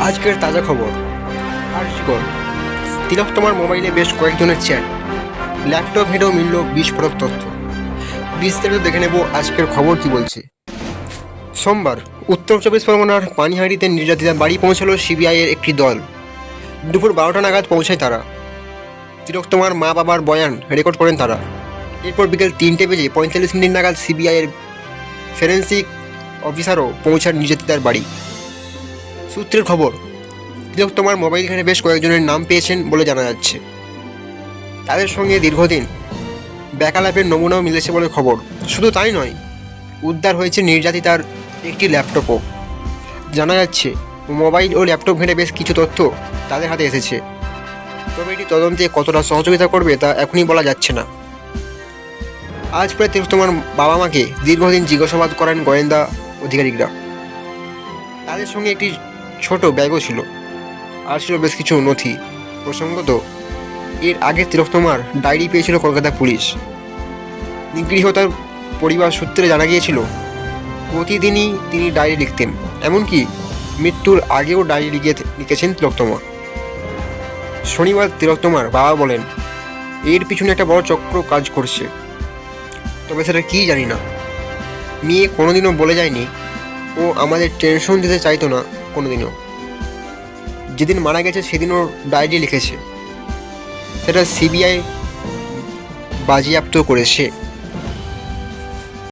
আজকের তাজা খবর। আর্যগর তিলক তোমার মোবাইলে বেশ কয়েকজনের চ্যাট ল্যাপটপ হেঁটেও মিলল বিস্ফোরক তথ্য। বিস্তারিত দেখে নেব আজকের খবর কি বলছে। সোমবার, উত্তর চব্বিশ পরগনার পানিহাড়িতে নির্যাতিতা বাড়ি পৌঁছালো সিবিআইয়ের একটি দল। দুপুর বারোটা নাগাদ পৌঁছায় তারা। তিলক তোমার মা বাবার বয়ান রেকর্ড করেন তারা। এরপর বিকেল তিনটে বেজে পঁয়তাল্লিশ মিনিট নাগাদ সিবিআইয়ের ফরেন্সিক অফিসারও পৌঁছান নির্যাতিতার বাড়ি। সূত্রের খবর। তোমার মোবাইল ঘাটে বেশ কয়েকজনের নাম পেয়েছেন বলে জানা যাচ্ছে। তাদের সঙ্গে দীর্ঘদিন ব্যাকালাপের নমুনাও মিলেছে বলে খবর। শুধু তাই নয়, উদ্ধার হয়েছে নির্যাতিতার একটি ল্যাপটপও। জানা যাচ্ছে মোবাইল ও ল্যাপটপ ঘেঁটে বেশ কিছু তথ্য তাদের হাতে এসেছে। তবে এটি তদন্তে কতটা সহযোগিতা করবে তা এখনই বলা যাচ্ছে না। আজ প্রায় তোমার বাবা মাকে দীর্ঘদিন জিজ্ঞাসাবাদ করেন গোয়েন্দা আধিকারিকরা তাদের সঙ্গে একটি ব্যাগও ছিল। আর ছিল বেশ কিছু নথি। প্রসঙ্গত, এর আগে তিলোত্তমার ডায়েরি পেয়েছিল কলকাতা পুলিশ। নিগৃহ তার পরিবার সূত্রে জানা গিয়েছিল, প্রতিদিনই তিনি ডায়েরি লিখতেন। এমনকি মৃত্যুর আগেও ডায়েরি লিখে লিখেছেন তিলোত্তমা। শনিবার তিলোত্তমার বাবা বলেন, এর পিছনে একটা বড় চক্র কাজ করছে। তবে সেটা কী জানি না। মেয়ে কোনোদিনও বলে যায়নি ও আমাদের টেনশন দিতে চাইতো না কোনোদিনও। যেদিন মারা গেছে সেদিন ওর ডায়েরি লিখেছে। সেটা সিবিআই বাজেয়াপ্ত করেছে।